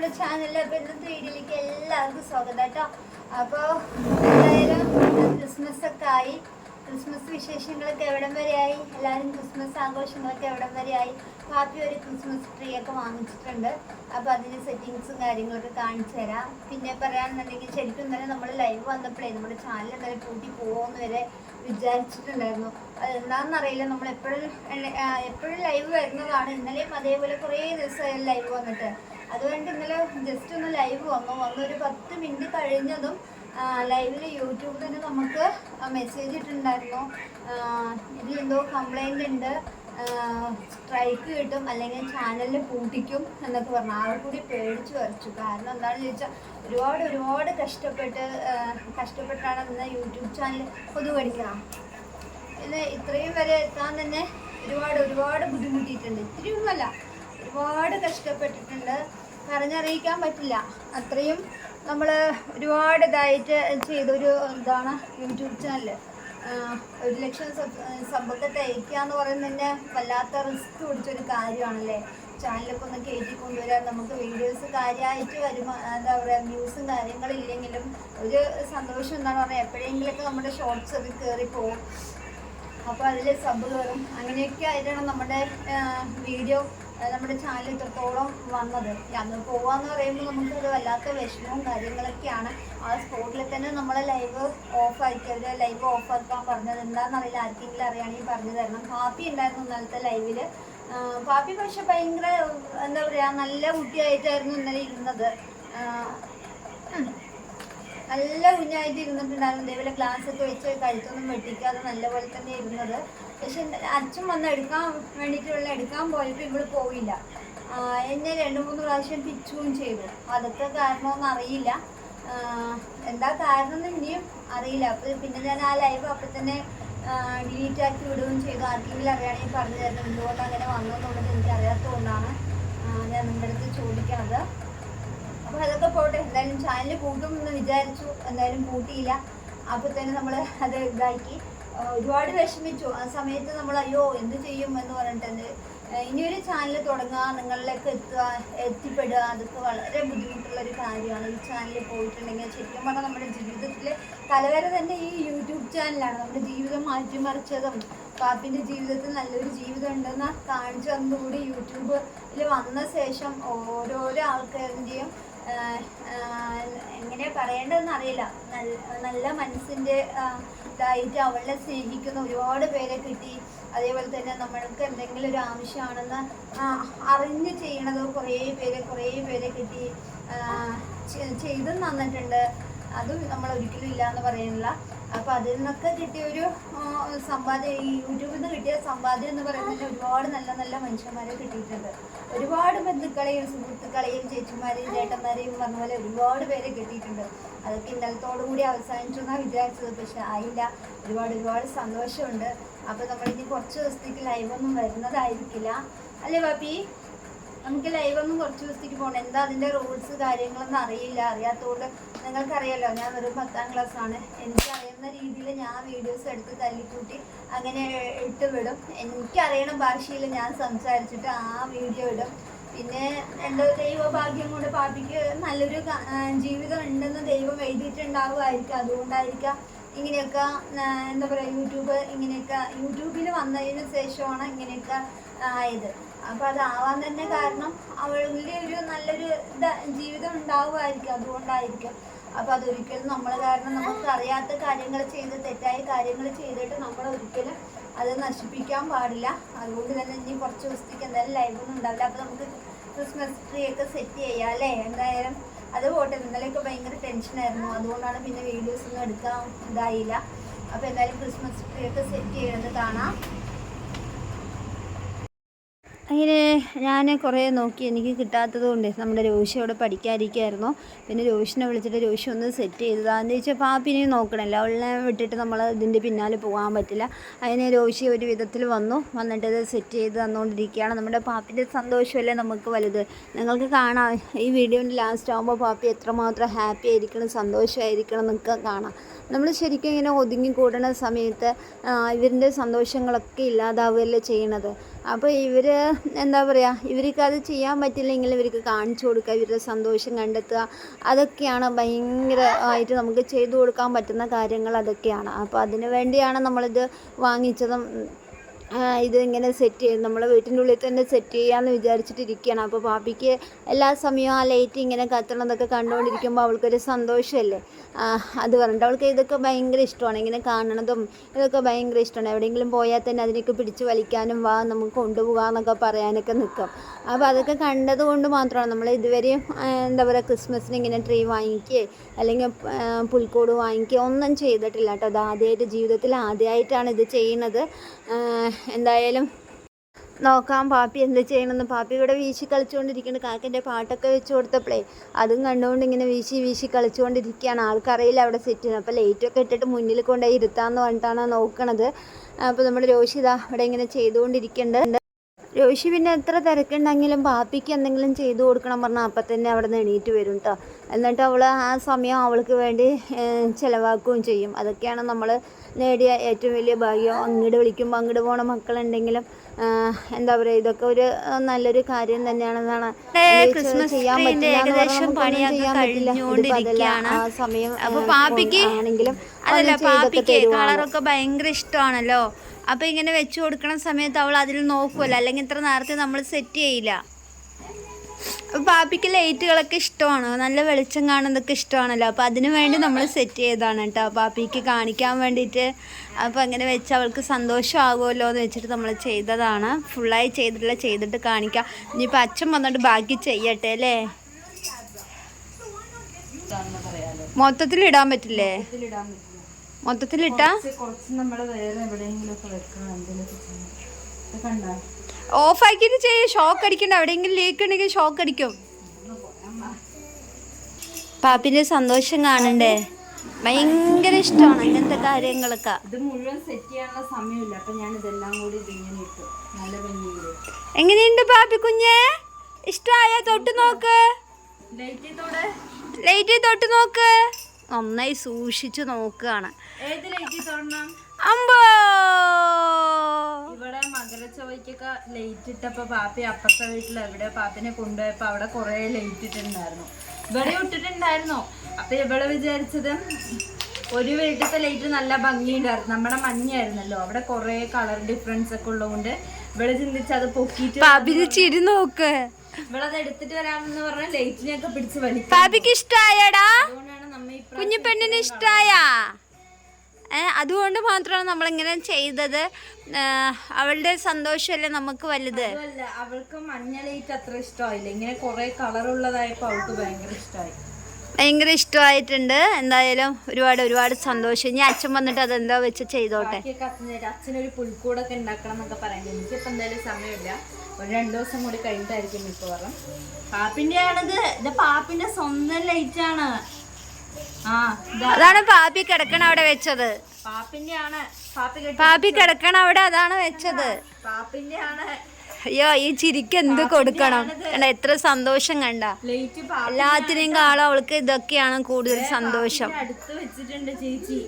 നമ്മുടെ ചാനലിൽ അപ്പോൾ ഇന്നത്തെ വീഡിയോയിലേക്ക് എല്ലാവർക്കും സ്വാഗതം കേട്ടോ. അപ്പോൾ എന്തായാലും ക്രിസ്മസ് ഒക്കെ ആയി. ക്രിസ്മസ് വിശേഷങ്ങളൊക്കെ എവിടം വരെയായി? എല്ലാവരും ക്രിസ്മസ് ആഘോഷങ്ങളൊക്കെ എവിടം വരെയായി? പാപ്പി ഒരു ക്രിസ്മസ് ട്രീ ഒക്കെ വാങ്ങിച്ചിട്ടുണ്ട്. അപ്പോൾ അതിന്റെ സെറ്റിങ്സും കാര്യങ്ങളൊക്കെ കാണിച്ചു തരാം. പിന്നെ പറയാണെന്നുണ്ടെങ്കിൽ ശരിക്കും ഇന്നലെ നമ്മൾ ലൈവ് വന്നപ്പോഴേ നമ്മുടെ ചാനൽ ഇന്നലെ പൂട്ടി പോകുമെന്ന് വരെ വിചാരിച്ചിട്ടുണ്ടായിരുന്നു. അത് എന്താണെന്നറിയില്ല നമ്മൾ എപ്പോഴും എപ്പോഴും ലൈവ് വരുന്നതാണ്. ഇന്നലെയും അതേപോലെ കുറേ ദിവസമായി ലൈവ് വന്നിട്ട്. അതുകൊണ്ട് ഇന്നലെ ജസ്റ്റ് ഒന്ന് ലൈവ് വന്നു. വന്നൊരു പത്ത് മിനിറ്റ് കഴിഞ്ഞതും ലൈവിൽ യൂട്യൂബിൽ തന്നെ നമുക്ക് മെസ്സേജ് ഇട്ടിട്ടുണ്ടായിരുന്നു. എന്തോ കംപ്ലൈന്റ് ഉണ്ട്. സ്ട്രൈക്ക് കിട്ടും അല്ലെങ്കിൽ ചാനലിൽ പൂട്ടിക്കും എന്നൊക്കെ പറഞ്ഞു. ആകെ കൂടി പേടിച്ച് വരച്ചു. കാരണം എന്താണെന്ന് ചോദിച്ചാൽ ഒരുപാട് ഒരുപാട് കഷ്ടപ്പെട്ട് കഷ്ടപ്പെട്ടാണ് ഇന്ന് യൂട്യൂബ് ചാനൽ പൊതുവടിക്കണം ഇത് ഇത്രയും വരെ എത്താൻ തന്നെ ഒരുപാട് ഒരുപാട് ബുദ്ധിമുട്ടിയിട്ടുണ്ട്. ഇത്രയൊന്നുമല്ല ഒരുപാട് കഷ്ടപ്പെട്ടിട്ടുണ്ട്. പറഞ്ഞറിയിക്കാൻ പറ്റില്ല. അത്രയും നമ്മൾ ഒരുപാട് ഇതായിട്ട് ചെയ്തൊരു ഇതാണ് യൂട്യൂബ് ചാനൽ ഒരു ലക്ഷം സമ്പത്ത് തയ്ക്കുക എന്ന് പറയുന്നത് തന്നെ വല്ലാത്ത റിസ്ക് പിടിച്ചൊരു കാര്യമാണല്ലേ? ചാനലൊക്കെ ഒന്ന് കയറ്റി കൊണ്ടുവരാൻ നമുക്ക് വീഡിയോസ് കാര്യമായിട്ട് വരുമാ എന്താ പറയുക ന്യൂസും കാര്യങ്ങളില്ലെങ്കിലും ഒരു സന്തോഷം എന്താണ് പറയുക എപ്പോഴെങ്കിലൊക്കെ നമ്മുടെ ഷോർട്സ് ഒക്കെ കയറി പോകും അപ്പോൾ അതിൽ സബ് കയറും അങ്ങനെയൊക്കെ ആയിട്ടാണ് നമ്മുടെ വീഡിയോ നമ്മുടെ ചാനൽ ഇത്രത്തോളം വന്നത്. അന്ന് പോവാന്ന് പറയുമ്പോൾ നമുക്ക് ഒരു വല്ലാത്ത വിഷമവും കാര്യങ്ങളൊക്കെയാണ്. ആ സ്പോട്ടിൽ തന്നെ നമ്മളെ ലൈവ് ഓഫ് ആക്കിയത് ലൈവ് ഓഫ് ആക്കാൻ പറഞ്ഞത് എന്താണെന്നറിയില്ല ആർക്കെങ്കിലും അറിയാണെങ്കിൽ പറഞ്ഞു തരണം. ഹാപ്പി ഉണ്ടായിരുന്നു ഇന്നലത്തെ ലൈവിൽ പാപ്പി പക്ഷെ ഭയങ്കര എന്താ പറയുക നല്ല കുട്ടിയായിട്ടായിരുന്നു ഇന്നലെ ഇരുന്നത്. നല്ല കുഞ്ഞായിട്ട് ഇരുന്നിട്ടുണ്ടായിരുന്നു. ഇതേപോലെ ഗ്ലാസ് ഒക്കെ വെച്ച് കഴുത്തൊന്നും വെട്ടിക്കാതെ നല്ലപോലെ തന്നെ ഇരുന്നത്. പക്ഷെ അച്ഛൻ വന്ന് എടുക്കാൻ വേണ്ടിയിട്ടുള്ള എടുക്കാൻ പോയപ്പോൾ ഇവിടെ പോയില്ല. എന്നെ രണ്ട് മൂന്ന് പ്രാവശ്യം പിച്ചുകയും ചെയ്തു. അതൊക്കെ കാരണമെന്ന് അറിയില്ല. എന്താ കാരണം എന്ന് ഇനിയും അറിയില്ല. അപ്പോൾ പിന്നെ ഞാൻ ആ ലൈവ് അപ്പം തന്നെ ഡിലീറ്റ് ആക്കി വിടുകയും ചെയ്തു. ആർക്കെങ്കിലും അറിയുകയാണെങ്കിൽ പറഞ്ഞു തരണം എന്തുകൊണ്ട് അങ്ങനെ വന്നു എന്നുള്ളത് എനിക്ക് അറിയാത്തതുകൊണ്ടാണ് ആ, ഞാൻ നിങ്ങളുടെ അടുത്ത് ചോദിക്കണത് അപ്പോൾ അതൊക്കെ പോട്ടെ. എന്തായാലും ചാനൽ കൂട്ടും എന്ന് വിചാരിച്ചു. എന്തായാലും കൂട്ടിയില്ല. അപ്പോൾ തന്നെ നമ്മൾ അത് ഇതാക്കി. ഒരുപാട് വിഷമിച്ചു. ആ സമയത്ത് നമ്മൾ അയ്യോ എന്ത് ചെയ്യും? എന്ന് പറഞ്ഞിട്ടുണ്ട് ആ, ഇനിയൊരു ചാനൽ തുടങ്ങുക നിങ്ങളിലേക്ക് എത്തുക എത്തിപ്പെടുക. അതൊക്കെ വളരെ ബുദ്ധിമുട്ടുള്ള ഒരു കാര്യമാണ്. ഈ ചാനലിൽ പോയിട്ടുണ്ടെങ്കിൽ ശരിക്കും പറഞ്ഞാൽ നമ്മുടെ ജീവിതത്തിൽ തലവരെ തന്നെ ഈ യൂട്യൂബ് ചാനലാണ് നമ്മുടെ ജീവിതം മാറ്റിമറിച്ചതും പാപ്പിന്റെ ജീവിതത്തിൽ നല്ലൊരു ജീവിതം ഉണ്ടെന്ന് കാണിച്ചു തന്നുകൂടി യൂട്യൂബിൽ വന്ന ശേഷം ഓരോരോ ആൾക്കാരിന്റെയും എങ്ങനെ പറയേണ്ടതെന്ന് അറിയില്ല. നല്ല മനസ്സിന്റെ ഇതായിട്ട് അവളെ സ്നേഹിക്കുന്ന ഒരുപാട് പേരെ കിട്ടി. അതേപോലെ തന്നെ നമ്മൾക്ക് എന്തെങ്കിലും ഒരു ആവശ്യമാണെന്ന് അറിഞ്ഞ് ചെയ്യണത് കുറേ പേരെ കുറേ പേരെ കിട്ടി. ചെയ്തു തന്നിട്ടുണ്ട്. അതും നമ്മൾ ഒരിക്കലും ഇല്ല എന്ന് പറയുന്നില്ല അപ്പോൾ അതിൽ നിന്നൊക്കെ കിട്ടിയ ഒരു സമ്പാദ്യം ഈ യൂട്യൂബിൽ നിന്ന് കിട്ടിയ സമ്പാദ്യം എന്ന് പറയുന്നത് ഒരുപാട് നല്ല നല്ല മനുഷ്യന്മാരെ കിട്ടിയിട്ടുണ്ട്. ഒരുപാട് ബന്ധുക്കളെയും സുഹൃത്തുക്കളെയും ചേച്ചിമാരെയും ചേട്ടന്മാരെയും പറഞ്ഞ പോലെ ഒരുപാട് പേരെ കിട്ടിയിട്ടുണ്ട്. അതൊക്കെ ഇന്നലത്തോടു കൂടി അവസാനിച്ചു എന്നാണ് വിചാരിച്ചത്. പക്ഷെ ആയില്ല. ഒരുപാട് ഒരുപാട് സന്തോഷമുണ്ട്. അപ്പോൾ നമ്മളിനി കുറച്ച് ദിവസത്തേക്ക് ലൈവൊന്നും വരുന്നതായിരിക്കില്ല. അല്ലേ ബാപ്പി നമുക്ക് ലൈവൊന്നും കുറച്ച് ദിവസത്തേക്ക് പോകണം എന്താ അതിന്റെ റൂൾസ് കാര്യങ്ങളൊന്നും അറിയില്ല. അറിയാത്തതുകൊണ്ട് നിങ്ങൾക്കറിയാലോ ഞാൻ വെറും പത്താം ക്ലാസ് ആണ്. എനിക്ക് അറിയുന്ന രീതിയിൽ ഞാൻ വീഡിയോസ് എടുത്ത് തല്ലിക്കൂട്ടി അങ്ങനെ ഇട്ട് വിടും. എനിക്കറിയണ ഭാഷയിൽ ഞാൻ സംസാരിച്ചിട്ട് ആ വീഡിയോ ഇടും. പിന്നെ എന്റെ ദൈവഭാഗ്യം കൊണ്ട് പാപ്പിക്ക് നല്ലൊരു ജീവിതം ഉണ്ടെന്ന് ദൈവം എഴുതിയിട്ടുണ്ടാവുമായിരിക്കും. അതുകൊണ്ടായിരിക്കാം ഇങ്ങനെയൊക്കെ എന്താ പറയുക യൂട്യൂബ് ഇങ്ങനെയൊക്കെ യൂട്യൂബിൽ വന്നതിന് ശേഷമാണ് ഇങ്ങനെയൊക്കെ ആയത്. അപ്പം അതാവാൻ തന്നെ കാരണം അവളുടെ ഒരു നല്ലൊരു ജീവിതം ഉണ്ടാവുമായിരിക്കും അതുകൊണ്ടായിരിക്കും. അപ്പം അതൊരിക്കലും നമ്മൾ കാരണം നമുക്ക് അറിയാത്ത കാര്യങ്ങൾ ചെയ്ത് തെറ്റായ കാര്യങ്ങൾ ചെയ്തിട്ട് നമ്മൾ ഒരിക്കലും അത് നശിപ്പിക്കാൻ പാടില്ല. അതുകൊണ്ട് തന്നെ ഇനി കുറച്ച് ദിവസത്തേക്ക് എന്തായാലും ലൈവൊന്നും ഉണ്ടാവില്ല. അപ്പോൾ നമുക്ക് ക്രിസ്മസ് ട്രീ ഒക്കെ സെറ്റ് ചെയ്യാം അല്ലേ? എന്തായാലും അത് പോട്ടെ. ഇന്നലെയൊക്കെ ഭയങ്കര ടെൻഷനായിരുന്നു അതുകൊണ്ടാണ് പിന്നെ വീഡിയോസ് ഒന്നും എടുക്കാൻ ഇതായില്ല. അപ്പോൾ എന്തായാലും ക്രിസ്മസ് ട്രീ ഒക്കെ സെറ്റ് ചെയ്യുന്നത് കാണാം. അങ്ങനെ ഞാൻ കുറേ നോക്കി. എനിക്ക് കിട്ടാത്തത് കൊണ്ട് നമ്മുടെ രോഷി അവിടെ പഠിക്കാതിരിക്കുമായിരുന്നു പിന്നെ രോഷിനെ വിളിച്ചിട്ട് രോഷി ഒന്ന് സെറ്റ് ചെയ്തതാന്ന് ചോദിച്ചാൽ പാപ്പിനെ നോക്കണമല്ലോ അവളെ വിട്ടിട്ട് നമ്മൾ ഇതിന്റെ പിന്നാലെ പോകാൻ പറ്റില്ല. അതിന് രോഷി ഒരു വിധത്തിൽ വന്നു. വന്നിട്ട് ഇത് സെറ്റ് ചെയ്ത് തന്നുകൊണ്ടിരിക്കുകയാണ് നമ്മുടെ പാപ്പിന്റെ സന്തോഷമല്ലേ നമുക്ക് വലുത്? നിങ്ങൾക്ക് കാണാം. ഈ വീഡിയോന്റെ ലാസ്റ്റ് ആകുമ്പോൾ പാപ്പി എത്രമാത്രം ഹാപ്പി ആയിരിക്കണം സന്തോഷമായിരിക്കണം എന്നൊക്കെ കാണാം. നമ്മൾ ശരിക്കും ഇങ്ങനെ ഒതുങ്ങി കൂടുന്ന സമയത്ത് ആ, ഇവരിന്റെ സന്തോഷങ്ങളൊക്കെ ഇല്ലാതാവുകയല്ലേ ചെയ്യണത്? അപ്പോൾ ഇവർ എന്താ പറയുക ഇവർക്ക് അത് ചെയ്യാൻ പറ്റില്ലെങ്കിൽ ഇവർക്ക് കാണിച്ചു കൊടുക്കുക ഇവരുടെ സന്തോഷം കണ്ടെത്തുക. അതൊക്കെയാണ് ഭയങ്കര ആയിട്ട് നമുക്ക് ചെയ്തു കൊടുക്കാൻ പറ്റുന്ന കാര്യങ്ങൾ അതൊക്കെയാണ്. അപ്പോൾ അതിനു വേണ്ടിയാണ് നമ്മളിത് വാങ്ങിച്ചതും ഇത് ഇങ്ങനെ സെറ്റ് ചെയ്ത് നമ്മളെ വീട്ടിന്റെ ഉള്ളിൽ തന്നെ സെറ്റ് ചെയ്യാമെന്ന് വിചാരിച്ചിട്ടിരിക്കുകയാണ് അപ്പോൾ പാപ്പിക്ക് എല്ലാ സമയവും ആ ലൈറ്റ് ഇങ്ങനെ കത്തണതൊക്കെ കണ്ടുകൊണ്ടിരിക്കുമ്പോൾ അവൾക്കൊരു സന്തോഷമല്ലേ അത് പറഞ്ഞിട്ട് അവൾക്ക് ഇതൊക്കെ ഭയങ്കര ഇഷ്ടമാണ്. ഇങ്ങനെ കാണണതും ഇതൊക്കെ ഭയങ്കര ഇഷ്ടമാണ്. എവിടെയെങ്കിലും പോയാൽ തന്നെ അതിനൊക്കെ പിടിച്ച് വലിക്കാനും വാ നമുക്ക് കൊണ്ടുപോകാമെന്നൊക്കെ പറയാനൊക്കെ നിൽക്കും. അപ്പോൾ അതൊക്കെ കണ്ടത് കൊണ്ട് മാത്രമാണ് നമ്മൾ ഇതുവരെയും എന്താ പറയുക ക്രിസ്മസിന് ഇങ്ങനെ ട്രീ വാങ്ങിക്കുകയോ അല്ലെങ്കിൽ പുൽക്കോട് വാങ്ങിക്കുകയോ ഒന്നും ചെയ്തിട്ടില്ല കേട്ടോ. അത് ആദ്യമായിട്ട് ജീവിതത്തിൽ ആദ്യമായിട്ടാണ് ഇത് ചെയ്യുന്നത്. എന്തായാലും നോക്കാം പാപ്പി എന്ത് ചെയ്യണമെന്ന്. പാപ്പി ഇവിടെ വീശി കളിച്ചുകൊണ്ടിരിക്കുന്നുണ്ട്. കാക്കന്റെ പാട്ടൊക്കെ വെച്ച് കൊടുത്തപ്പോഴേ അതും കണ്ടുകൊണ്ട് ഇങ്ങനെ വീശി വീശി കളിച്ചുകൊണ്ടിരിക്കുകയാണ്. ആൾക്കറിയില്ല അവിടെ സെറ്റ് ചെയ്യുന്നത് അപ്പോൾ ലൈറ്റൊക്കെ ഇട്ടിട്ട് മുന്നിൽ കൊണ്ടുപോയി ഇരുത്താമെന്ന് പറഞ്ഞിട്ടാണ് നോക്കണത്. അപ്പോൾ നമ്മുടെ രോഷിത അവിടെ ഇങ്ങനെ ചെയ്തുകൊണ്ടിരിക്കുന്നുണ്ട്. രോഷി പിന്നെ എത്ര തിരക്കുണ്ടെങ്കിലും പാപ്പിക്ക് എന്തെങ്കിലും ചെയ്തു കൊടുക്കണം പറഞ്ഞാൽ അപ്പം തന്നെ അവിടെ നിന്ന് എണീറ്റ് വരും കേട്ടോ എന്നിട്ട് അവൾ ആ സമയം അവൾക്ക് വേണ്ടി ചിലവാക്കുകയും ചെയ്യും. അതൊക്കെയാണ് നമ്മൾ നേടിയ ഏറ്റവും വലിയ ഭാഗ്യം. അങ്ങോട്ട് വിളിക്കുമ്പോൾ അങ്ങോട്ട് പോണ മക്കളുണ്ടെങ്കിലും എന്താ പറയുക ഇതൊക്കെ ഒരു നല്ലൊരു കാര്യം തന്നെയാണെന്നാണ്. ക്രിസ്മസ് ചെയ്യാൻ പറ്റില്ല ഏകദേശം അതല്ല, കഴിഞ്ഞുകൊണ്ടിരിക്കുകയാണ്. ആ സമയം അപ്പൊ ആഹ്, പാപ്പിക്ക് അതല്ല പാപ്പിക്ക് കളറൊക്കെ ഭയങ്കര ഇഷ്ടമാണല്ലോ. അപ്പൊ ഇങ്ങനെ വെച്ചു കൊടുക്കണ സമയത്ത് അവൾ അതിൽ നോക്കുമല്ലോ അല്ലെങ്കിൽ ഇത്ര നേരത്തെ നമ്മൾ സെറ്റ് ചെയ്യില്ല. പാപ്പിക്ക് ലൈറ്റുകളൊക്കെ ഇഷ്ടമാണ്. നല്ല വെളിച്ചം കാണുന്നതൊക്കെ ഇഷ്ടമാണല്ലോ. അപ്പോൾ അതിന് വേണ്ടി നമ്മൾ സെറ്റ് ചെയ്തതാണ് കേട്ടോ പാപ്പിക്ക് കാണിക്കാൻ വേണ്ടിയിട്ട്. അപ്പോൾ അങ്ങനെ വെച്ച് അവൾക്ക് സന്തോഷമാകുമല്ലോ എന്ന് വെച്ചിട്ട് നമ്മൾ ചെയ്തതാണ്. ഫുള്ളായി ചെയ്തിട്ടില്ല ചെയ്തിട്ട് കാണിക്കാം. ഇനിയിപ്പോൾ അച്ഛൻ വന്നിട്ട് ബാക്കി ചെയ്യട്ടെ അല്ലേ? മൊത്തത്തിൽ ഇടാൻ പറ്റില്ലേ? മൊത്തത്തിലിട്ടാ? കുറച്ച് നമ്മൾ വേറെ എവിടെയെങ്കിലും ഒക്കെ വെക്കണം ഇത് കണ്ടോ? ഓഫ് ആക്കിയിട്ട് ചെയ്യ ഷോക്ക് അടിക്കണ്ട എവിടെയെങ്കിലും ലീക്ക് ഉണ്ടെങ്കിൽ ഷോക്ക് അടിക്കും പാപ്പിന്റെ സന്തോഷം കാണണ്ടേ? ഭയങ്കര ഇഷ്ടമാണ് അങ്ങനത്തെ കാര്യങ്ങളൊക്കെ. ഇത് മുഴുവൻ സെറ്റ് ചെയ്യാനുള്ള സമയമില്ല. അപ്പൊ ഞാൻ ഇതെല്ലാം കൂടി ഇട്ടു. നല്ല എങ്ങനെയുണ്ട് പാപ്പി കുഞ്ഞെ? ഇഷ്ടമായ? തൊട്ട് നോക്ക്. ലൈറ്റ് തൊട്ട് നോക്ക്. നന്നായി സൂക്ഷിച്ചു നോക്കുകയാണ്. ഏത് ലൈറ്റ് തൊടണം അമ്പോ! ഇവിടെ മകരച്ചൊവ്വയ്ക്കൊക്കെ ലൈറ്റ് ഇട്ടപ്പോ പാപ്പി അപ്പുറത്തെ വീട്ടിൽ എവിടെ പാപ്പിനെ കൊണ്ടുപോയപ്പോ അവിടെ കുറെ ലൈറ്റ് ഇട്ടിട്ടുണ്ടായിരുന്നു. ഇവിടെ ഇട്ടിട്ടുണ്ടായിരുന്നു അപ്പൊ ഇവിടെ വിചാരിച്ചത് ഒരു വീട്ടിലത്തെ ലൈറ്റ് നല്ല ഭംഗിയുണ്ടായിരുന്നു. നമ്മുടെ മഞ്ഞായിരുന്നല്ലോ അവിടെ കുറെ കളർ ഡിഫറൻസ് ഒക്കെ ഉള്ളതുകൊണ്ട് ഇവിടെ ചിന്തിച്ച് അത് പൊക്കിട്ട് ചിരി നോക്ക്. ഇവിടെ അത് എടുത്തിട്ട് വരാമെന്ന് പറഞ്ഞ ലൈറ്റിനെയൊക്കെ പിടിച്ച് വലിക്കും അതുകൊണ്ടാണ് നമ്മ കുഞ്ഞു പെണ്ണിന് ഇഷ്ടായ. അതുകൊണ്ട് മാത്രമാണ് നമ്മളിങ്ങനെ ചെയ്തത്. അവളുടെ സന്തോഷമല്ലേ നമുക്ക് വലുത്? അവൾക്ക് മഞ്ഞളേറ്റ് അത്ര ഇഷ്ടമായില്ല. ഇങ്ങനെ കുറെ കളർ ഉള്ളതായപ്പോ അവൾക്ക് ഭയങ്കര ഇഷ്ടമായി. ഭയങ്കര ഇഷ്ടമായിട്ടുണ്ട്. എന്തായാലും ഒരുപാട് ഒരുപാട് സന്തോഷം. ഇനി അച്ഛൻ വന്നിട്ട് അതെന്താ വെച്ച് ചെയ്തോട്ടെ. അച്ഛനൊരു പുൽക്കൂടൊക്കെ ഉണ്ടാക്കണം എന്നൊക്കെ പറയുന്നത് എനിക്കിപ്പോ എന്തായാലും സമയമില്ല. ഒരു രണ്ട് ദിവസം കൂടി കഴിഞ്ഞിട്ടായിരിക്കും മിക്കവാറും. പാപ്പിന്റെ ആണിത് ഇത് പാപ്പിന്റെ സ്വന്തം ലൈറ്റാണ്. അതാണ് പാപ്പി കിടക്കണ അവിടെ വെച്ചത്. പാപ്പി കിടക്കണ അവിടെ അതാണ് വെച്ചത്. അയ്യോ ഈ ചിരിക്ക് എന്ത് കൊടുക്കണം. കണ്ട എത്ര സന്തോഷം കണ്ട. എല്ലാത്തിനെയും കാളും അവൾക്ക് ഇതൊക്കെയാണ് കൂടുതൽ സന്തോഷം. അടുത്ത് വെച്ചിട്ടുണ്ട് ചേച്ചി.